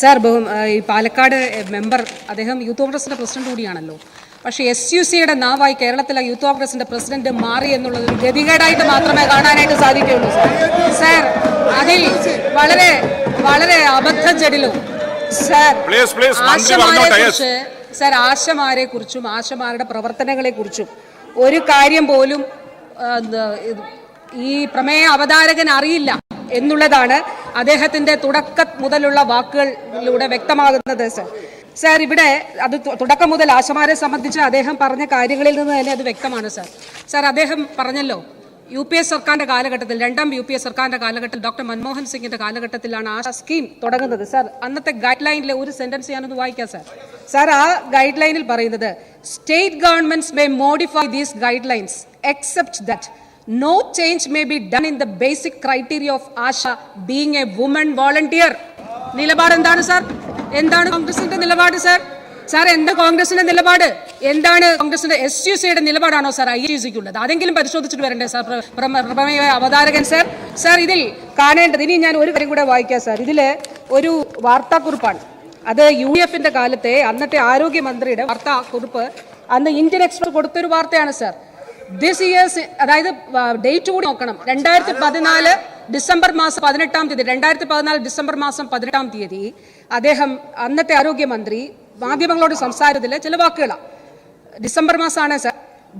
Sir ബഹു- ഈ Palakkad member അദ്ദേഹം യൂത്ത് കോൺഗ്രസിന്റെ പ്രസിഡന്റ് കൂടിയാണല്ലോ പക്ഷേ എസ് യു സിയുടെ നാവായി കേരളത്തിലെ യൂത്ത് കോൺഗ്രസിന്റെ പ്രസിഡന്റ് മാറി എന്നുള്ളത് ഒരു ഗതികേടായിട്ട് മാത്രമേ കാണാനായിട്ട് സാധിക്കുകയുള്ളൂ സാർ സാർ അതിൽ വളരെ വളരെ സാർ ആശമാരെ പറഞ്ഞോട്ടെ, yes. കുറിച്ച് സാർ ആശമാരെ കുറിച്ചും ആശമാരുടെ പ്രവർത്തനങ്ങളെ കുറിച്ചും ഒരു കാര്യം പോലും ഈ പ്രമേയ അവതാരകൻ അറിയില്ല എന്നുള്ളതാണ് അദ്ദേഹത്തിന്റെ തുടക്ക മുതലുള്ള വാക്കുകളിലൂടെ വ്യക്തമാകുന്നത് സർ. സാർ ഇവിടെ അത് തുടക്കം മുതൽ ആശമാരെ സംബന്ധിച്ച് അദ്ദേഹം പറഞ്ഞ കാര്യങ്ങളിൽ നിന്ന് തന്നെ അത് വ്യക്തമാണ് സർ. സർ അദ്ദേഹം പറഞ്ഞല്ലോ യു പി എസ് സർക്കാരിന്റെ കാലഘട്ടത്തിൽ രണ്ടാം യു പി എസ് സർക്കാരിന്റെ കാലഘട്ടത്തിൽ ഡോക്ടർ മൻമോഹൻ സിംഗിന്റെ കാലഘട്ടത്തിലാണ് ആ സ്കീം തുടങ്ങുന്നത്. സർ അന്നത്തെ ഗൈഡ് ലൈനിലെ ഒരു സെന്റൻസ് ഞാനൊന്ന് വായിക്കാം സർ. സർ ആ ഗൈഡ് ലൈനിൽ പറയുന്നത് state governments may modify these guidelines except that no change may be done in the basic criteria of ASHA being a woman volunteer നിലപാട് എന്താണ് സാർ എന്താണ് കോൺഗ്രസിന്റെ നിലപാട് സാർ സാർ എന്താ കോൺഗ്രസിന്റെ നിലപാട്? എന്താണ് കോൺഗ്രസിന്റെ എസ് യു സിയുടെ നിലപാടാണോ സാർ ഐ യു സിക്കുള്ളത് അതെങ്കിലും പരിശോധിച്ചിട്ട് വരണ്ടേ സാർ പ്രമേയ അവതാരകൻ സാർ സാർ ഇതിൽ കാണേണ്ടത് ഇനി ഞാൻ ഒരു കാര്യം കൂടെ വായിക്കാം സാർ ഇതിൽ ഒരു വാർത്താക്കുറിപ്പാണ്. അത് യു എഫിന്റെ കാലത്തെ അന്നത്തെ ആരോഗ്യമന്ത്രിയുടെ വാർത്താക്കുറിപ്പ് അന്ന് ഇന്ത്യൻ എക്സ്പ്രസ് കൊടുത്തൊരു വാർത്തയാണ് സാർ ദിസ് ഇയേഴ്സ് അതായത് ഡേറ്റ് കൂടി നോക്കണം. രണ്ടായിരത്തി പതിനാല് ഡിസംബർ മാസം പതിനെട്ടാം തീയതി രണ്ടായിരത്തി പതിനാല് ഡിസംബർ മാസം പതിനെട്ടാം തീയതി അദ്ദേഹം അന്നത്തെ ആരോഗ്യമന്ത്രി മാധ്യമങ്ങളോട് സംസാരത്തിലെ ചില വാക്കുകളാണ് ഡിസംബർ മാസമാണ് sir.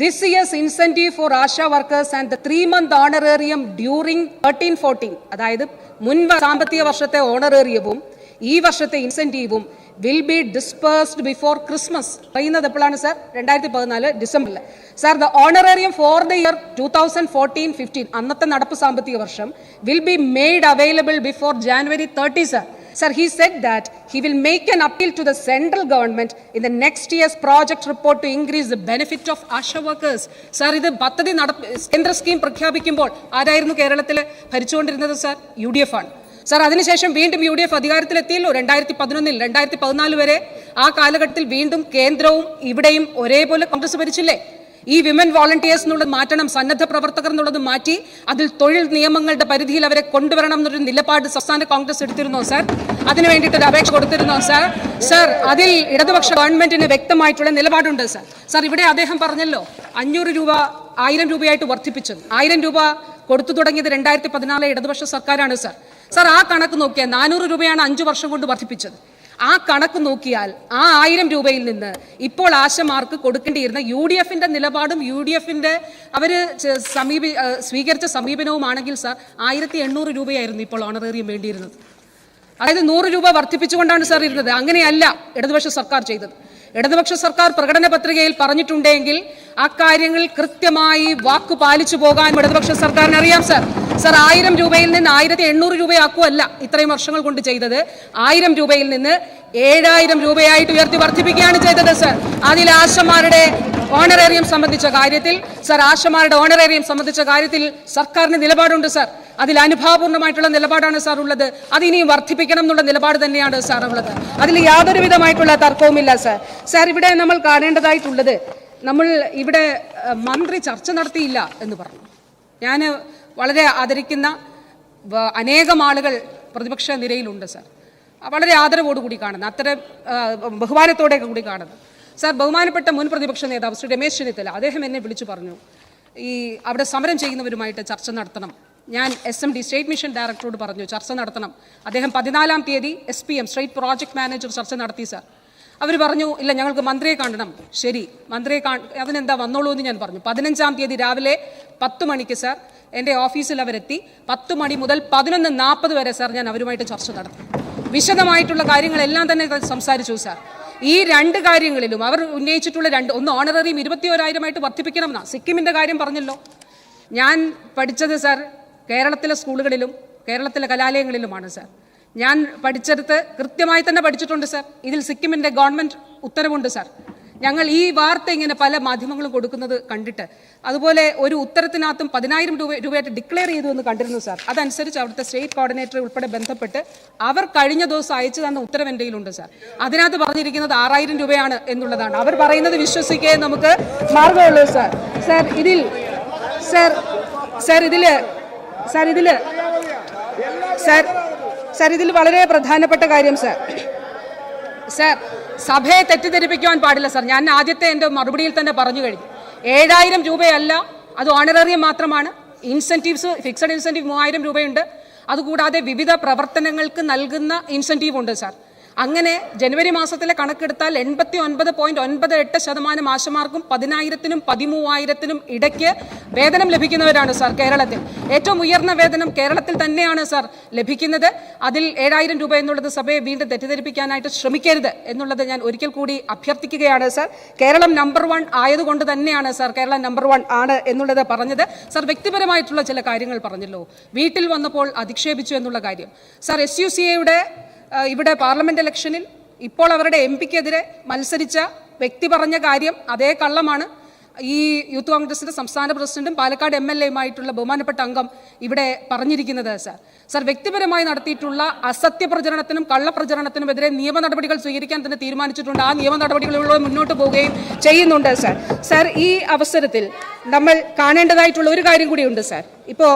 This years incentive for ASHA workers and the three month honorarium during thirteen fourteen അതായത് മുൻ സാമ്പത്തിക വർഷത്തെ ഓണറേറിയവും ഈ വർഷത്തെ ഇൻസെന്റീവും will be disbursed before Christmas പറയുന്നത് എപ്പോഴാണ് സർ രണ്ടായിരത്തി പതിനാല് ഡിസംബറിൽ sir the honorarium for the year two thousand fourteen fifteen അന്നത്തെ നടപ്പ് സാമ്പത്തിക വർഷം will be made available before January thirty sir Sir, he said that he will make an appeal to the central government in the next year's project report to increase the benefit of ASHA workers. Sir, ഇത് പദ്ധതി നടപ്പ് കേന്ദ്ര scheme പ്രഖ്യാപിക്കുമ്പോൾ ആരായിരുന്നു കേരളത്തിൽ ഭരിച്ചുകൊണ്ടിരുന്നത് sir U D F ആണ്. Sir അതിനുശേഷം വീണ്ടും യു ഡി എഫ് അധികാരത്തിലെത്തിയല്ലോ രണ്ടായിരത്തി പതിനൊന്നിൽ രണ്ടായിരത്തി പതിനാല് വരെ. ആ കാലഘട്ടത്തിൽ വീണ്ടും കേന്ദ്രവും ഇവിടെയും ഒരേപോലെ കോൺഗ്രസ് ഭരിച്ചില്ലേ? ഈ വിമൻ വോളണ്ടിയേഴ്സ് എന്നുള്ളത് മാറ്റണം സന്നദ്ധ പ്രവർത്തകർ എന്നുള്ളത് മാറ്റി അതിൽ തൊഴിൽ നിയമങ്ങളുടെ പരിധിയിൽ അവരെ കൊണ്ടുവരണം എന്നൊരു നിലപാട് സംസ്ഥാന കോൺഗ്രസ് എടുത്തിരുന്നോ സാർ? അതിനു വേണ്ടിയിട്ട് ഒരു അപേക്ഷ കൊടുത്തിരുന്നോ സാർ? സാർ അതിൽ ഇടതുപക്ഷ ഗവൺമെന്റിന് വ്യക്തമായിട്ടുള്ള നിലപാടുണ്ട് സാർ. സാർ ഇവിടെ അദ്ദേഹം പറഞ്ഞല്ലോ അഞ്ഞൂറ് രൂപ ആയിരം രൂപയായിട്ട് വർദ്ധിപ്പിച്ചത്. ആയിരം രൂപ കൊടുത്തു തുടങ്ങിയത് രണ്ടായിരത്തി പതിനാല് ഇടതുപക്ഷ സർക്കാരാണ് സാർ. സാർ ആ കണക്ക് നോക്കിയാൽ നാനൂറ് രൂപയാണ് അഞ്ച് വർഷം കൊണ്ട് വർദ്ധിപ്പിച്ചത്. ആ കണക്ക് നോക്കിയാൽ ആ ആയിരം രൂപയിൽ നിന്ന് ഇപ്പോൾ ആശമാർക്ക് കൊടുക്കേണ്ടിയിരുന്ന യു ഡി എഫിന്റെ നിലപാടും യു ഡി എഫിന്റെ അവർ സമീപി സ്വീകരിച്ച സമീപനവുമാണെങ്കിൽ സാർ ആയിരത്തി എണ്ണൂറ് രൂപയായിരുന്നു ഇപ്പോൾ ഓണറേറിയം വേണ്ടിയിരുന്നത്. അതായത് നൂറ് രൂപ വർദ്ധിപ്പിച്ചുകൊണ്ടാണ് സാർ ഇരുന്നത്. അങ്ങനെയല്ല ഇടതുപക്ഷ സർക്കാർ ചെയ്തത്. ഇടതുപക്ഷ സർക്കാർ പ്രകടന പത്രികയിൽ പറഞ്ഞിട്ടുണ്ടെങ്കിൽ കാര്യങ്ങൾ കൃത്യമായി വാക്കു പാലിച്ചു പോകാൻ ഇടതുപക്ഷ സർക്കാരിന് അറിയാം സർ. സർ ആയിരം രൂപയിൽ നിന്ന് ആയിരത്തി എണ്ണൂറ് രൂപയാക്കുമല്ല ഇത്രയും വർഷങ്ങൾ കൊണ്ട് ചെയ്തത്. ആയിരം രൂപയിൽ നിന്ന് ഏഴായിരം രൂപയായിട്ട് ഉയർത്തി വർദ്ധിപ്പിക്കുകയാണ് ചെയ്തത് സർ. അതിൽ ആശമാരുടെ ഓണറേറിയം സംബന്ധിച്ച കാര്യത്തിൽ സർ ആശമാരുടെ ഓണറേറിയം സംബന്ധിച്ച കാര്യത്തിൽ സർക്കാരിന് നിലപാടുണ്ട് സർ. അതിൽ അനുഭാവപൂർണമായിട്ടുള്ള നിലപാടാണ് സാർ ഉള്ളത്. അത് ഇനിയും വർദ്ധിപ്പിക്കണം എന്നുള്ള നിലപാട് തന്നെയാണ് സാർ ഉള്ളത്. അതിൽ യാതൊരു വിധമായിട്ടുള്ള തർക്കവുമില്ല സാർ. സാർ ഇവിടെ നമ്മൾ കാണേണ്ടതായിട്ടുള്ളത് നമ്മൾ ഇവിടെ മന്ത്രി ചർച്ച നടത്തിയില്ല എന്ന് പറഞ്ഞു. ഞാൻ വളരെ ആദരിക്കുന്ന അനേകം ആളുകൾ പ്രതിപക്ഷ നിരയിലുണ്ട് സാർ. വളരെ ആദരവോടുകൂടി കാണുന്നത് അത്തരം ബഹുമാനത്തോടെയൊക്കെ ബഹുമാനത്തോടെ കൂടി കാണുന്നത് സാർ ബഹുമാനപ്പെട്ട മുൻ പ്രതിപക്ഷ നേതാവ് ശ്രീ രമേശ് ചെന്നിത്തല അദ്ദേഹം എന്നെ വിളിച്ചു പറഞ്ഞു. ഈ അവിടെ സമരം ചെയ്യുന്നവരുമായിട്ട് ചർച്ച നടത്തണം. ഞാൻ S M D state mission ഡയറക്ടറോട് പറഞ്ഞു ചർച്ച നടത്തണം. അദ്ദേഹം പതിനാലാം തീയതി S P M state project manager ചർച്ച നടത്തി സാർ. അവർ പറഞ്ഞു ഇല്ല ഞങ്ങൾക്ക് മന്ത്രിയെ കാണണം. ശരി മന്ത്രിയെ കാ അതിനെന്താ വന്നോളൂ എന്ന് ഞാൻ പറഞ്ഞു. പതിനഞ്ചാം തീയതി രാവിലെ പത്ത് മണിക്ക് സാർ എന്റെ ഓഫീസിൽ അവരെത്തി. പത്ത് മണി മുതൽ പതിനൊന്ന് നാൽപ്പത് വരെ സാർ ഞാൻ അവരുമായിട്ട് ചർച്ച നടത്തി. വിശദമായിട്ടുള്ള കാര്യങ്ങളെല്ലാം തന്നെ സംസാരിച്ചു സാർ. ഈ രണ്ട് കാര്യങ്ങളിലും അവർ ഉന്നയിച്ചിട്ടുള്ള രണ്ട് ഒന്ന് ഓണററിയും ഇരുപത്തി ഓരായിരമായിട്ട് വർദ്ധിപ്പിക്കണം എന്നാ സിക്കിമിന്റെ കാര്യം പറഞ്ഞല്ലോ. ഞാൻ പഠിച്ചത് സാർ കേരളത്തിലെ സ്കൂളുകളിലും കേരളത്തിലെ കലാലയങ്ങളിലുമാണ് സർ ഞാൻ പഠിച്ചെടുത്ത് കൃത്യമായി തന്നെ പഠിച്ചിട്ടുണ്ട് സർ ഇതിൽ സിക്കിമിന്റെ ഗവൺമെന്റ് ഉത്തരവുണ്ട് സാർ ഞങ്ങൾ ഈ വാർത്ത ഇങ്ങനെ പല മാധ്യമങ്ങളും കൊടുക്കുന്നത് കണ്ടിട്ട് അതുപോലെ ഒരു ഉത്തരത്തിനകത്തും പതിനായിരം രൂപ രൂപയായിട്ട് ഡിക്ലെയർ ചെയ്തു എന്ന് കണ്ടിരുന്നു സാർ അതനുസരിച്ച് അവിടുത്തെ സ്റ്റേറ്റ് കോർഡിനേറ്റർ ഉൾപ്പെടെ ബന്ധപ്പെട്ട് അവർ കഴിഞ്ഞ ദിവസം അയച്ചു തന്ന ഉത്തരവ് കയ്യിലുണ്ട് സാർ അതിനകത്ത് പറഞ്ഞിരിക്കുന്നത് ആറായിരം രൂപയാണ് എന്നുള്ളതാണ്. അവർ പറയുന്നത് വിശ്വസിക്കേ നമുക്ക് മാർഗമുള്ളൂ സാർ സാർ ഇതിൽ സാർ സാർ ഇതിൽ സാർ ഇതിൽ സാർ സാർ ഇതിൽ വളരെ പ്രധാനപ്പെട്ട കാര്യം സാർ സാർ സഭയെ തെറ്റിദ്ധരിപ്പിക്കുവാൻ പാടില്ല സാർ. ഞാൻ ആദ്യത്തെ എന്റെ മറുപടിയിൽ തന്നെ പറഞ്ഞു കഴിഞ്ഞു. ഏഴായിരം രൂപയല്ല അത് ഓണറേറിയം മാത്രമാണ്. ഇൻസെന്റീവ്സ് ഫിക്സഡ് ഇൻസെന്റീവ് മൂവായിരം രൂപയുണ്ട്. അതുകൂടാതെ വിവിധ പ്രവർത്തനങ്ങൾക്ക് നൽകുന്ന ഇൻസെന്റീവ് ഉണ്ട് സാർ. അങ്ങനെ ജനുവരി മാസത്തിലെ കണക്കെടുത്താൽ എൺപത്തി ഒൻപത് പോയിന്റ് ഒൻപത് എട്ട് ശതമാനം ആശമാർക്കും പതിനായിരത്തിനും പതിമൂവായിരത്തിനും ഇടയ്ക്ക് വേതനം ലഭിക്കുന്നവരാണ് സാർ കേരളത്തിൽ. ഏറ്റവും ഉയർന്ന വേതനം കേരളത്തിൽ തന്നെയാണ് സാർ ലഭിക്കുന്നത്. അതിൽ ഏഴായിരം രൂപ എന്നുള്ളത് സഭയെ വീണ്ടും തെറ്റിദ്ധരിപ്പിക്കാനായിട്ട് ശ്രമിക്കരുത് എന്നുള്ളത് ഞാൻ ഒരിക്കൽ കൂടി അഭ്യർത്ഥിക്കുകയാണ് സാർ. കേരളം നമ്പർ വൺ ആയതുകൊണ്ട് തന്നെയാണ് സാർ കേരളം നമ്പർ വൺ ആണ് എന്നുള്ളത് പറഞ്ഞത്. സാർ വ്യക്തിപരമായിട്ടുള്ള ചില കാര്യങ്ങൾ പറഞ്ഞല്ലോ. വീട്ടിൽ വന്നപ്പോൾ അധിക്ഷേപിച്ചു എന്നുള്ള കാര്യം. സാർ എസ് യു സി എയുടെ ഇവിടെ പാർലമെന്റ് ഇലക്ഷനിൽ ഇപ്പോൾ അവരുടെ എം പിക്കെതിരെ മത്സരിച്ച വ്യക്തി പറഞ്ഞ കാര്യം അതേ കള്ളമാണ്. ഈ യൂത്ത് കോൺഗ്രസിന്റെ സംസ്ഥാന പ്രസിഡന്റും പാലക്കാട് എം എൽ എയുമായിട്ടുള്ള ബഹുമാനപ്പെട്ട അംഗം ഇവിടെ പറഞ്ഞിരിക്കുന്നത് സാർ. സാർ വ്യക്തിപരമായി നടത്തിയിട്ടുള്ള അസത്യ പ്രചരണത്തിനും കള്ളപ്രചരണത്തിനുമെതിരെ നിയമ നടപടികൾ സ്വീകരിക്കാൻ തന്നെ തീരുമാനിച്ചിട്ടുണ്ട്. ആ നിയമ നടപടികളിലൂടെ മുന്നോട്ട് പോവുകയും ചെയ്യുന്നുണ്ട് സാർ. സാർ ഈ അവസരത്തിൽ നമ്മൾ കാണേണ്ടതായിട്ടുള്ള ഒരു കാര്യം കൂടിയുണ്ട് സാർ. ഇപ്പോൾ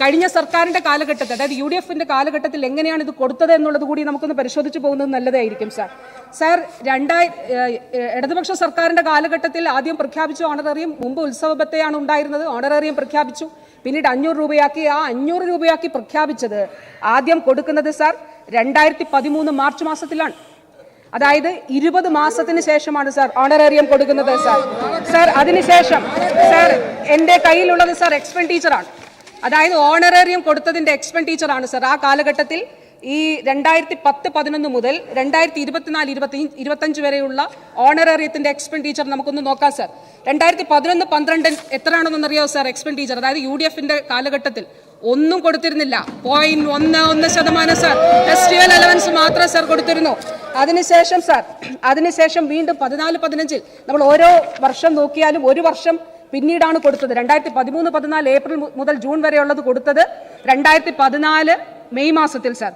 കഴിഞ്ഞ സർക്കാരിന്റെ കാലഘട്ടത്തിൽ അതായത് യു ഡി എഫിന്റെ കാലഘട്ടത്തിൽ എങ്ങനെയാണ് ഇത് കൊടുത്തത് എന്നുള്ളത് കൂടി നമുക്കൊന്ന് പരിശോധിച്ച് പോകുന്നത് നല്ലതായിരിക്കും സാർ. സാർ രണ്ടായി ഇടതുപക്ഷ സർക്കാരിന്റെ കാലഘട്ടത്തിൽ ആദ്യം പ്രഖ്യാപിച്ചു ഓണറേറിയം മുമ്പ് ഉത്സവബത്തെയാണ് ഉണ്ടായിരുന്നത്. ഓണറേറിയം പ്രഖ്യാപിച്ചു. പിന്നീട് അഞ്ഞൂറ് രൂപയാക്കി. ആ അഞ്ഞൂറ് രൂപയാക്കി പ്രഖ്യാപിച്ചത് ആദ്യം കൊടുക്കുന്നത് സാർ രണ്ടായിരത്തി പതിമൂന്ന് മാർച്ച് മാസത്തിലാണ്. അതായത് ഇരുപത് മാസത്തിന് ശേഷമാണ് സാർ ഓണറേറിയം കൊടുക്കുന്നത് സാർ. സാർ അതിനുശേഷം സാർ എന്റെ കയ്യിലുള്ളത് സാർ എക്സ്പെൻഡിച്ചറാണ് അതായത് ഓണറേറിയം കൊടുത്തതിന്റെ എക്സ്പെൻഡിച്ചറാണ് സാർ. ആ കാലഘട്ടത്തിൽ ഈ രണ്ടായിരത്തി പത്ത് പതിനൊന്ന് മുതൽ രണ്ടായിരത്തി ഇരുപത്തിനാല് ഇരുപത്തി ഇരുപത്തഞ്ച് വരെയുള്ള ഓണറേറിയത്തിന്റെ എക്സ്പെൻഡിച്ചർ നമുക്കൊന്ന് നോക്കാം സാർ. രണ്ടായിരത്തി പതിനൊന്ന് പന്ത്രണ്ട് എത്രയാണെന്നറിയാമോ സാർ എക്സ്പെൻഡിച്ചർ അതായത് യു ഡി എഫിന്റെ കാലഘട്ടത്തിൽ ഒന്നും കൊടുത്തിരുന്നില്ല. പോയിന്റ് ഒന്ന് ഒന്ന് ശതമാനം സാർ ഫെസ്റ്റിവൽ അലവൻസ് മാത്രം സാർ കൊടുത്തിരുന്നു. അതിനുശേഷം സാർ അതിനുശേഷം വീണ്ടും പതിനാല് പതിനഞ്ചിൽ നമ്മൾ ഓരോ വർഷം നോക്കിയാലും ഒരു വർഷം പിന്നീടാണ് കൊടുത്തത്. രണ്ടായിരത്തി പതിമൂന്ന് പതിനാല് ഏപ്രിൽ മുതൽ ജൂൺ വരെയുള്ളത് കൊടുത്തത് രണ്ടായിരത്തി പതിനാല് മെയ് മാസത്തിൽ സാർ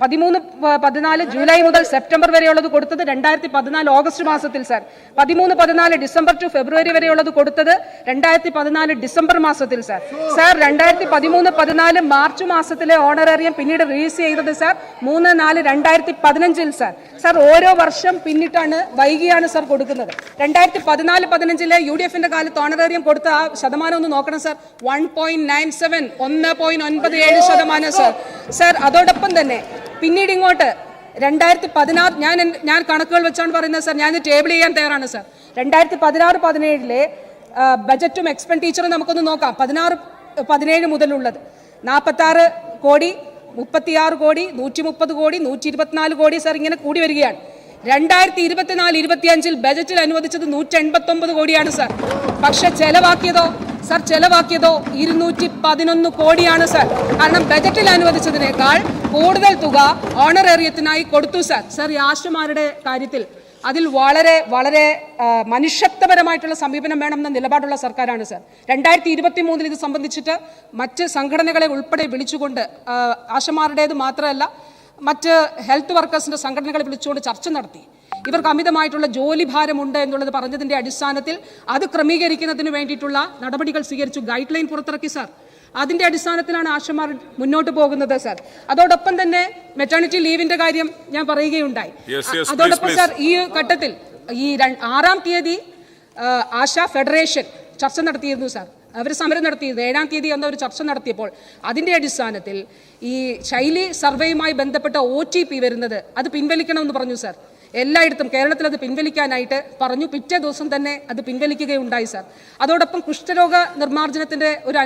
പതിമൂന്ന് പതിനാല് ജൂലൈ മുതൽ സെപ്റ്റംബർ വരെയുള്ളത് കൊടുത്തത് രണ്ടായിരത്തി പതിനാല് ഓഗസ്റ്റ് മാസത്തിൽ സാർ. പതിമൂന്ന് പതിനാല് ഡിസംബർ ടു ഫെബ്രുവരി വരെയുള്ളത് കൊടുത്തത് രണ്ടായിരത്തി പതിനാല് ഡിസംബർ മാസത്തിൽ സാർ. സാർ രണ്ടായിരത്തി പതിമൂന്ന് പതിനാല് മാർച്ച് മാസത്തിലെ ഓണറേറിയം പിന്നീട് റിലീസ് ചെയ്തത് സാർ മൂന്ന് നാല് രണ്ടായിരത്തി പതിനഞ്ചിൽ സാർ. സാർ ഓരോ വർഷം പിന്നിട്ടാണ് വൈകിയാണ് സാർ കൊടുക്കുന്നത്. രണ്ടായിരത്തി പതിനാല് പതിനഞ്ചിലെ യു ഡി എഫിന്റെ കാലത്ത് ഓണറേറിയം കൊടുത്ത ആ ശതമാനം ഒന്ന് നോക്കണം sir. One point nine seven ഒന്ന് പോയിന്റ് ഒൻപത് ഏഴ് ശതമാനം സാർ. സാർ അതോടൊപ്പം തന്നെ പിന്നീട് ഇങ്ങോട്ട് രണ്ടായിരത്തി പതിനാറ് ഞാൻ ഞാൻ കണക്കുകൾ വെച്ചാണ് പറയുന്നത് സാർ ഞാൻ ടേബിൾ ചെയ്യാൻ തയ്യാറാണ് സാർ. രണ്ടായിരത്തി പതിനാറ് പതിനേഴിലെ ബജറ്റും എക്സ്പെൻഡിച്ചറും നമുക്കൊന്ന് നോക്കാം. പതിനാറ് പതിനേഴ് മുതലുള്ളത്. നാൽപ്പത്താറ് കോടി മുപ്പത്തിയാറ് കോടി നൂറ്റി മുപ്പത് കോടി നൂറ്റി ഇരുപത്തിനാല് കോടി സാർ ഇങ്ങനെ കൂടി വരികയാണ്. രണ്ടായിരത്തി ഇരുപത്തിനാല് ഇരുപത്തിയഞ്ചിൽ ബജറ്റിൽ അനുവദിച്ചത് നൂറ്റി എൺപത്തി ഒമ്പത് കോടിയാണ് സാർ. പക്ഷെ ചെലവാക്കിയതോ സാർ ചെലവാക്കിയതോ ഇരുന്നൂറ്റി പതിനൊന്ന് കോടിയാണ് സർ. കാരണം ബജറ്റിൽ അനുവദിച്ചതിനേക്കാൾ കൂടുതൽ തുക ഓണറേറിയത്തിനായി കൊടുത്തു സർ. സർ ആശുമാരുടെ കാര്യത്തിൽ അതിൽ വളരെ വളരെ മനുഷ്യത്വപരമായിട്ടുള്ള സമീപനം വേണമെന്ന നിലപാടുള്ള സർക്കാരാണ് സർ. രണ്ടായിരത്തി ഇരുപത്തി മൂന്നിൽ ഇത് സംബന്ധിച്ചിട്ട് മറ്റ് സംഘടനകളെ ഉൾപ്പെടെ വിളിച്ചുകൊണ്ട് ആശമാരുടേത് മാത്രമല്ല മറ്റ് ഹെൽത്ത് വർക്കേഴ്സിന്റെ സംഘടനകളെ വിളിച്ചുകൊണ്ട് ചർച്ച നടത്തി. ഇവർക്ക് അമിതമായിട്ടുള്ള ജോലി ഭാരമുണ്ട് എന്നുള്ളത് പറഞ്ഞതിന്റെ അടിസ്ഥാനത്തിൽ അത് ക്രമീകരിക്കുന്നതിന് വേണ്ടിയിട്ടുള്ള നടപടികൾ സ്വീകരിച്ചു. ഗൈഡ് ലൈൻ പുറത്തിറക്കി സർ അതിന്റെ അടിസ്ഥാനത്തിലാണ് ആശമാർ മുന്നോട്ട് പോകുന്നത് സർ അതോടൊപ്പം തന്നെ മെറ്റേണിറ്റി ലീവിന്റെ കാര്യം ഞാൻ പറയുകയുണ്ടായി. അതോടൊപ്പം സർ ഈ ഘട്ടത്തിൽ ഈ ആറാം തീയതി ആശ ഫെഡറേഷൻ ചർച്ച നടത്തിയിരുന്നു സർ അവർ സമരം നടത്തിയിരുന്നു. ഏഴാം തീയതി എന്ന ഒരു ചർച്ച നടത്തിയപ്പോൾ അതിന്റെ അടിസ്ഥാനത്തിൽ ഈ ശൈലി സർവേയുമായി ബന്ധപ്പെട്ട ഒ ടി പി വരുന്നത് അത് പിൻവലിക്കണമെന്ന് പറഞ്ഞു സാർ എല്ലായിടത്തും കേരളത്തിൽ അത് പിൻവലിക്കാനായിട്ട് പറഞ്ഞു. പിറ്റേ ദിവസം തന്നെ അത് പിൻവലിക്കുകയുണ്ടായി സാർ. അതോടൊപ്പം കുഷ്ഠരോഗ നിർമ്മാർജനത്തിന്റെ ഒരു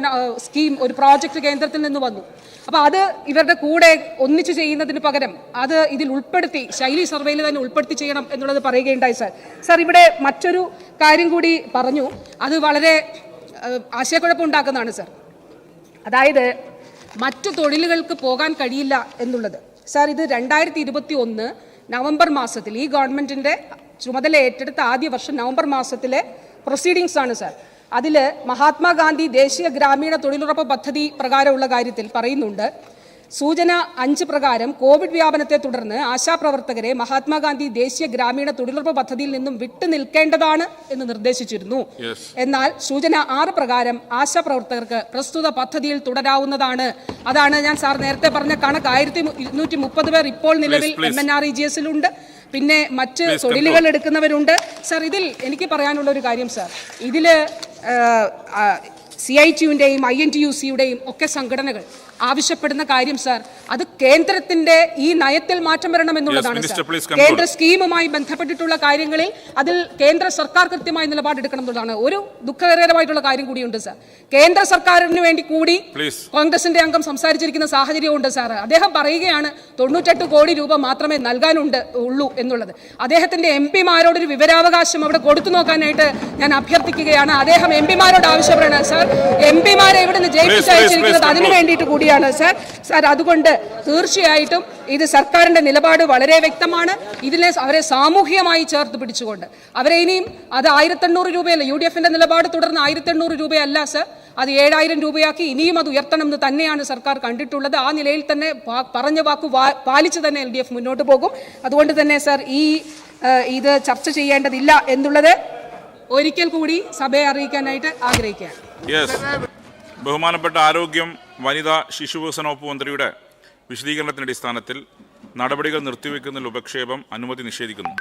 സ്കീം ഒരു പ്രോജക്റ്റ് കേന്ദ്രത്തിൽ നിന്ന് വന്നു. അപ്പോൾ അത് ഇവരുടെ കൂടെ ഒന്നിച്ചു ചെയ്യുന്നതിന് പകരം അത് ഇതിൽ ഉൾപ്പെടുത്തി ശൈലി സർവേയിൽ തന്നെ ഉൾപ്പെടുത്തി ചെയ്യണം എന്നുള്ളത് പറയുകയുണ്ടായി സാർ. സാർ ഇവിടെ മറ്റൊരു കാര്യം കൂടി പറഞ്ഞു. അത് വളരെ ആശയക്കുഴപ്പമുണ്ടാക്കുന്നതാണ് സാർ. അതായത് മറ്റു തൊഴിലുകൾക്ക് പോകാൻ കഴിയില്ല എന്നുള്ളത്. സാർ ഇത് രണ്ടായിരത്തി ഇരുപത്തി ഒന്ന് നവംബർ മാസത്തിൽ ഈ ഗവൺമെന്റിന്റെ ചുമതല ഏറ്റെടുത്ത ആദ്യ വർഷം നവംബർ മാസത്തിലെ പ്രൊസീഡിങ്സ് ആണ് സാർ അതിൽ മഹാത്മാഗാന്ധി ദേശീയ ഗ്രാമീണ തൊഴിലുറപ്പ് പദ്ധതി പ്രകാരമുള്ള കാര്യത്തിൽ പറയുന്നുണ്ട്. സൂചന അഞ്ച് പ്രകാരം കോവിഡ് വ്യാപനത്തെ തുടർന്ന് ആശാപ്രവർത്തകരെ മഹാത്മാഗാന്ധി ദേശീയ ഗ്രാമീണ തൊഴിലുറപ്പ് പദ്ധതിയിൽ നിന്നും വിട്ടു നിൽക്കേണ്ടതാണ് എന്ന് നിർദ്ദേശിച്ചിരുന്നു. എന്നാൽ സൂചന ആറ് പ്രകാരം ആശാപ്രവർത്തകർക്ക് പ്രസ്തുത പദ്ധതിയിൽ തുടരാവുന്നതാണ്. അതാണ് ഞാൻ സാർ നേരത്തെ പറഞ്ഞ കണക്ക്. ആയിരത്തി ഇരുന്നൂറ്റി മുപ്പത് പേർ ഇപ്പോൾ നിലവിൽ. M N R E G എസിലുണ്ട്. പിന്നെ മറ്റ് തൊഴിലുകൾ എടുക്കുന്നവരുണ്ട്. സാർ ഇതിൽ എനിക്ക് പറയാനുള്ള ഒരു കാര്യം സാർ. ഇതിൽ സി ഐ ടിയുടെയും ഐ എൻ ടി യു സിയുടെയും ഒക്കെ സംഘടനകൾ ആവശ്യപ്പെടുന്ന കാര്യം സാർ. അത് കേന്ദ്രത്തിന്റെ ഈ നയത്തിൽ മാറ്റം വരണം എന്നുള്ളതാണ് Yes, sir. Minister, please conclude. കേന്ദ്ര സ്കീമുമായി ബന്ധപ്പെട്ടിട്ടുള്ള കാര്യങ്ങളിൽ അതിൽ കേന്ദ്ര സർക്കാർ കൃത്യമായി നിലപാടെടുക്കണം എന്നുള്ളതാണ്. ഒരു ദുഃഖകരമായിട്ടുള്ള കാര്യം കൂടിയുണ്ട് സാർ. കേന്ദ്ര സർക്കാരിന് വേണ്ടി കൂടി കോൺഗ്രസിന്റെ അംഗം സംസാരിച്ചിരിക്കുന്ന സാഹചര്യമുണ്ട് സാർ. അദ്ദേഹം പറയുകയാണ് തൊണ്ണൂറ്റെട്ട് കോടി രൂപ മാത്രമേ നൽകാനുണ്ട് ഉള്ളൂ എന്നുള്ളത്. അദ്ദേഹത്തിന്റെ എം പിമാരോടൊരു വിവരാവകാശം അവിടെ കൊടുത്തു നോക്കാനായിട്ട് ഞാൻ അഭ്യർത്ഥിക്കുകയാണ്. അദ്ദേഹം എം പിമാരോട് ആവശ്യപ്പെടുന്നത് സാർ. എം പിമാരെ ഇവിടെ നിന്ന് ജയിപ്പിച്ചയച്ചിരിക്കുന്നത് അതിനു വേണ്ടിയിട്ട് വേണ്ടിയിട്ട് കൂടിയാണ് സർ. സാർ അതുകൊണ്ട് തീർച്ചയായിട്ടും ഇത് സർക്കാരിന്റെ നിലപാട് വളരെ വ്യക്തമാണ്. ഇതിനെ അവരെ സാമൂഹികമായി ചേർത്ത് പിടിച്ചുകൊണ്ട്. അവരെ ഇനിയും അത് ആയിരത്തെണ്ണൂറ് രൂപയല്ല യു ഡി എഫിന്റെ നിലപാട് തുടർന്ന് ആയിരത്തെണ്ണൂറ് രൂപയല്ല സർ. അത് ഏഴായിരം രൂപയാക്കി ഇനിയും അത് ഉയർത്തണം എന്ന് തന്നെയാണ് സർക്കാർ കണ്ടിട്ടുള്ളത്. ആ നിലയിൽ തന്നെ പറഞ്ഞ വാക്ക് പാലിച്ച് തന്നെ എൽ ഡി എഫ് മുന്നോട്ട് പോകും. അതുകൊണ്ട് തന്നെ സർ ഈ ഇത് ചർച്ച ചെയ്യേണ്ടതില്ല എന്നുള്ളത് ഒരിക്കൽ കൂടി സഭയെ അറിയിക്കാനായിട്ട് ആഗ്രഹിക്കുകയാണ്. ബഹുമാനപ്പെട്ട ആരോഗ്യം വനിതാ ശിശുവികസന വകുപ്പ് മന്ത്രിയുടെ വിശദീകരണത്തിന്റെ അടിസ്ഥാനത്തിൽ നടപടികൾ നിർത്തിവെക്കുന്നതിൽ ഉപക്ഷേപം അനുമതി നിഷേധിക്കുന്നു.